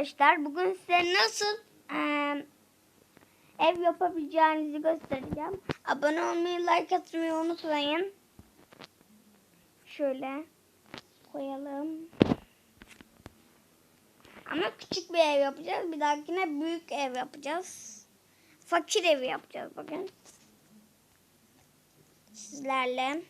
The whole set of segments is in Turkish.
arkadaşlar. Bugün size nasıl eee, ev yapabileceğinizi göstereceğim. Abone olmayı, like atmayı unutmayın. Şöyle koyalım. Ama küçük bir ev yapacağız. Bir dahakine büyük ev yapacağız. Fakir evi yapacağız bugün. Sizlerle.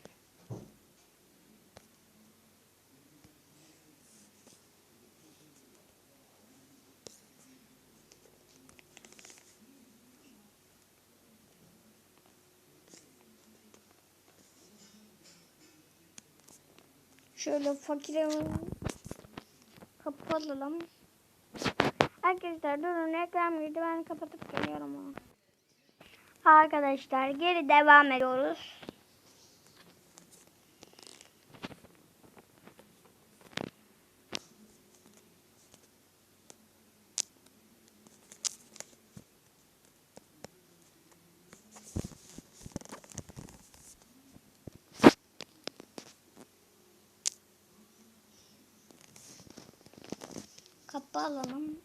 Şöyle fakir evi kapatalım. Arkadaşlar durun reklam girdi ben kapatıp geliyorum. Arkadaşlar geri devam ediyoruz. Kapı alalım.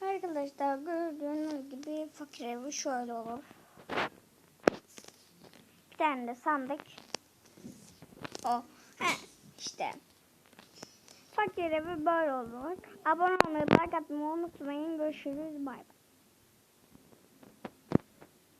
Arkadaşlar gördüğünüz gibi fakir evi şöyle olur. Bir tane de sandık. O. He, işte. Fakir evi böyle olur. Abone olmayı, like atmayı unutmayın. Görüşürüz. Bay bay.